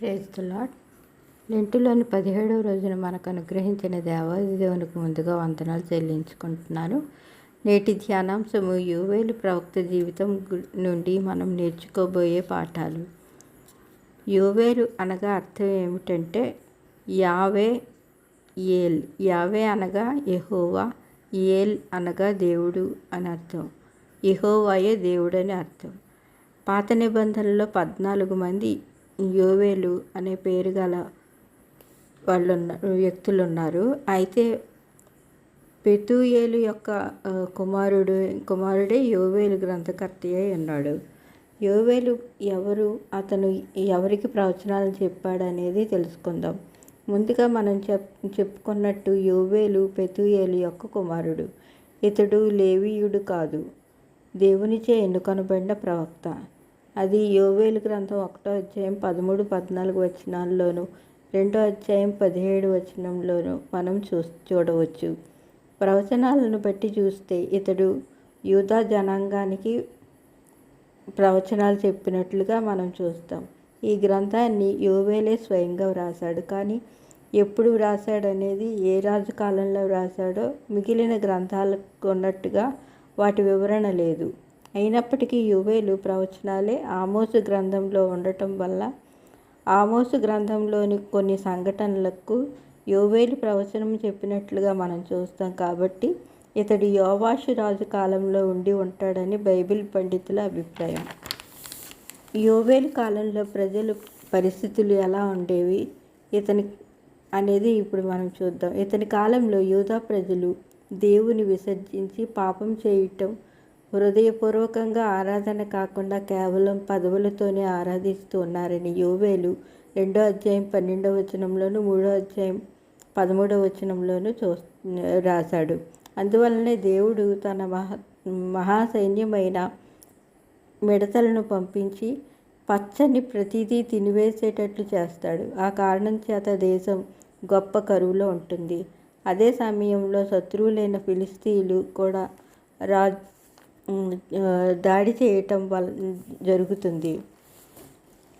Praise the lord లెంటులోని పదిహేడవ రోజున మనకు అనుగ్రహించిన దేవాదిదేవునికి ముందుగా వందనాలు చెల్లించుకుంటున్నాను. నేటి ధ్యానాంశము యువేలు ప్రవక్త జీవితం నుండి మనం నేర్చుకోబోయే పాఠాలు. యువేలు అనగా అర్థం ఏమిటంటే యావే ఏల్ యావే అనగా యహోవా ఏల్ అనగా దేవుడు అని అర్థం. యెహోవాయే దేవుడని అర్థం. పాత నిబంధనలో పద్నాలుగు మంది యోవేలు అనే పేరు గల వాళ్ళు ఉన్నారు వ్యక్తులు ఉన్నారు అయితే పెతుయేలు యొక్క కుమారుడు కుమారుడే యోవేలు గ్రంథకర్త అయి ఉన్నాడు. యోవేలు ఎవరు అతను ఎవరికి ప్రవచనాలు చెప్పాడనేది తెలుసుకుందాం. ముందుగా మనం చెప్ చెప్పుకున్నట్టు యోవేలు పెతుయేలు యొక్క కుమారుడు. ఇతడు లేవీయుడు కాదు. దేవునిచే ఎన్నుకొనబడిన ప్రవక్త. అది యోవేలు గ్రంథం ఒకటో అధ్యాయం పదమూడు పద్నాలుగు వచనాల్లోను రెండో అధ్యాయం పదిహేడు వచనంలోను మనం చూ చూడవచ్చు. ప్రవచనాలను బట్టి చూస్తే ఇతడు యూదా జనాంగానికి ప్రవచనాలు చెప్పినట్లుగా మనం చూస్తాం. ఈ గ్రంథాన్ని యోవేలే స్వయంగా వ్రాసాడు కానీ ఎప్పుడు వ్రాసాడనేది ఏ రాజు కాలంలో వ్రాసాడో మిగిలిన గ్రంథాలకు ఉన్నట్టుగా వాటి వివరణ లేదు. అయినప్పటికీ యువేలు ప్రవచనాలే ఆమోసు గ్రంథంలో ఉండటం వల్ల ఆమోసు గ్రంథంలోని కొన్ని సంఘటనలకు యోవేలు ప్రవచనం చెప్పినట్లుగా మనం చూస్తాం కాబట్టి ఇతడు యోవాషు రాజు కాలంలో ఉండి ఉంటాడని బైబిల్ పండితుల అభిప్రాయం. యోవేలు కాలంలో ప్రజలు పరిస్థితులు ఎలా ఉండేవి? ఇతని అనేది ఇప్పుడు మనం చూద్దాం. ఇతని కాలంలో యూదా ప్రజలు దేవుని విసర్జించి పాపం చేయటం హృదయపూర్వకంగా ఆరాధన కాకుండా కేవలం పదవులతోనే ఆరాధిస్తూ ఉన్నారని యోవేలు రెండో అధ్యాయం పన్నెండో వచనంలోను మూడో అధ్యాయం పదమూడవ వచనంలోను చూ రాశాడు. అందువలనే దేవుడు తన మహా మహాసైన్యమైన మిడతలను పంపించి పచ్చని ప్రతిదీ తినివేసేటట్లు చేస్తాడు. ఆ కారణం చేత దేశం గొప్ప కరువులో ఉంటుంది. అదే సమయంలో శత్రువులైన ఫిలిస్తీన్లు కూడా రాజ్ దాడి చేయటం వల్ల జరుగుతుంది.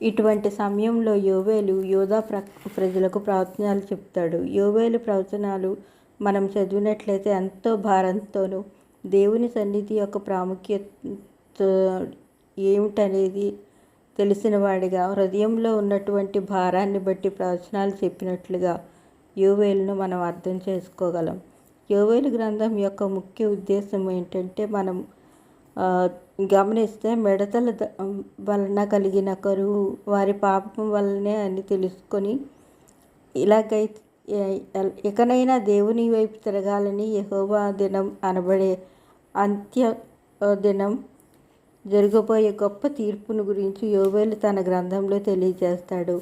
ఇటువంటి సమయంలో యోవేలు యోధా ప్ర ప్రజలకు ప్రవచనాలు చెప్తాడు. యోవేలు ప్రవచనాలు మనం చదివినట్లయితే ఎంతో భారంతోనూ దేవుని సన్నిధి యొక్క ప్రాముఖ్యత ఏమిటనేది తెలిసిన వాడిగా హృదయంలో ఉన్నటువంటి భారాన్ని బట్టి ప్రవచనాలు చెప్పినట్లుగా యోవేలును మనం అర్థం చేసుకోగలం. యోవేలు గ్రంథం యొక్క ముఖ్య ఉద్దేశం ఏంటంటే మనం గమనిస్తే మిడతల వలన కలిగిన కరువు వారి పాపం వల్లనే అని తెలుసుకొని ఇలాగైతే ఇకనైనా దేవుని వైపు తిరగాలని యహోవా దినం అనబడే అంత్య దినం జరగబోయే గొప్ప తీర్పును గురించి యోవేలు తన గ్రంథంలో తెలియజేస్తాడు.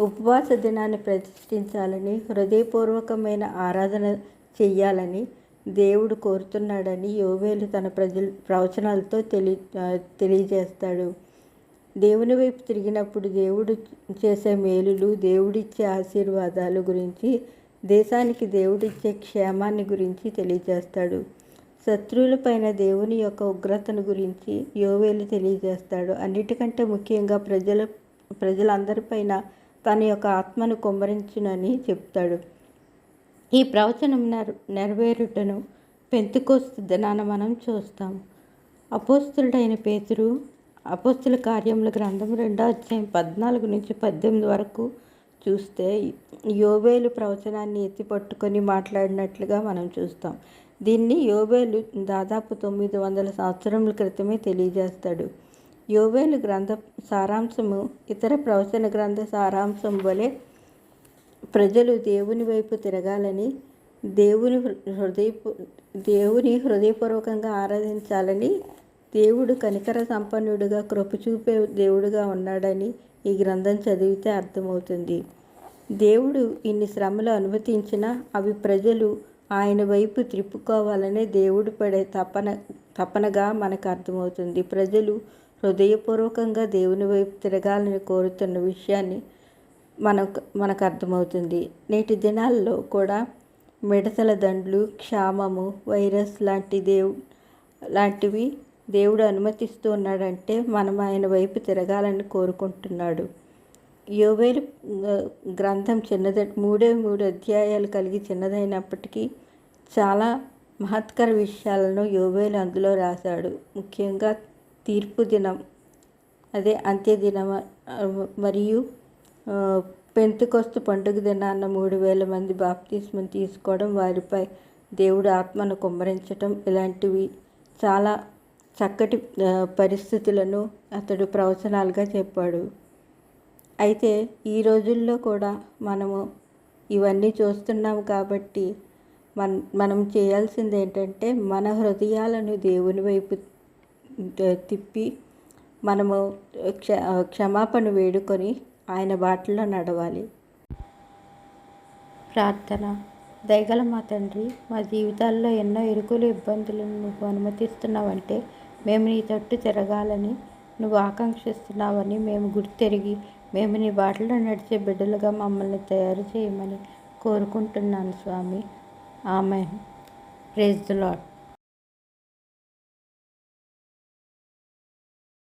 ఉపవాస దినాన్ని ప్రతిష్ఠించాలని హృదయపూర్వకమైన ఆరాధన చెయ్యాలని దేవుడు కోరుతున్నాడని యోవేలు తన ప్రజలు ప్రవచనాలతో తెలి తెలియజేస్తాడు. దేవుని వైపు తిరిగినప్పుడు దేవుడు చేసే మేలులు దేవుడిచ్చే ఆశీర్వాదాలు గురించి దేశానికి దేవుడిచ్చే క్షేమాన్ని గురించి తెలియజేస్తాడు. శత్రువులపైన దేవుని యొక్క ఉగ్రతను గురించి యోవేలు తెలియజేస్తాడు. అన్నిటికంటే ముఖ్యంగా ప్రజల ప్రజలందరిపైన తన యొక్క ఆత్మను కుమ్మరించునని చెప్తాడు. ఈ ప్రవచనం నెర నెరవేరుటను పెంతుకోస్తు దినాన మనం చూస్తాం. అపోస్తుడైన పేతురు అపోస్తుల కార్యముల గ్రంథం రెండో అధ్యాయం పద్నాలుగు నుంచి పద్దెనిమిది వరకు చూస్తే యోబేలు ప్రవచనాన్ని ఎత్తి పట్టుకొని మాట్లాడినట్లుగా మనం చూస్తాం. దీన్ని యోబేలు దాదాపు తొమ్మిది వందల సంవత్సరముల క్రితమే తెలియజేస్తాడు. యోబేలు గ్రంథ సారాంశము ఇతర ప్రవచన గ్రంథ సారాంశం వలె ప్రజలు దేవుని వైపు తిరగాలని దేవుని హృదయ దేవుని హృదయపూర్వకంగా ఆరాధించాలని దేవుడు కనికర సంపన్నుడుగా కృప చూపే దేవుడుగా ఉన్నాడని ఈ గ్రంథం చదివితే అర్థమవుతుంది. దేవుడు ఇన్ని శ్రమలు అనుమతించినా అవి ప్రజలు ఆయన వైపు త్రిప్పుకోవాలనే దేవుడు పడే తపన తపనగా మనకు అర్థమవుతుంది. ప్రజలు హృదయపూర్వకంగా దేవుని వైపు తిరగాలని కోరుతున్న విషయాన్ని మనకు మనకు అర్థమవుతుంది నేటి దినాల్లో కూడా మిడతల దండ్లు క్షామము వైరస్ లాంటి దేవు లాంటివి దేవుడు అనుమతిస్తూ ఉన్నాడంటే మనం ఆయన వైపు తిరగాలని కోరుకుంటున్నాడు. యోవేలు గ్రంథం చిన్నద మూడే మూడు అధ్యాయాలు కలిగి చిన్నదైనప్పటికీ చాలా మహత్కర విషయాలను యోవేలు అందులో రాశాడు. ముఖ్యంగా తీర్పు దినం అదే అంత్యదినం మరియు పెంతుకొస్తు పండుగ దినాన్న మూడు వేల మంది బాప్తిస్మం తీసుకోవడం వారిపై దేవుడు ఆత్మను కుమ్మరించటం ఇలాంటివి చాలా చక్కటి పరిస్థితులను అతడు ప్రవచనాలుగా చెప్పాడు. అయితే ఈ రోజుల్లో కూడా మనము ఇవన్నీ చూస్తున్నాం కాబట్టి మన మనం చేయాల్సింది ఏంటంటే మన హృదయాలను దేవుని వైపు తిప్పి మనము క్ష క్షమాపణ వేడుకొని ఆయన బాటలో నడవాలి. ప్రార్థన. దయగల మా తండ్రి మా జీవితాల్లో ఎన్నో ఇరుకులు ఇబ్బందులను నువ్వు అనుమతిస్తున్నావంటే మేము నీ తట్టు తిరగాలని నువ్వు ఆకాంక్షిస్తున్నావని మేము గుర్తెరిగి మేము నీ బాటలో నడిచే బిడ్డలుగా మమ్మల్ని తయారు చేయమని కోరుకుంటున్నాను స్వామి. ఆమె ప్రేజ్ ద లాట్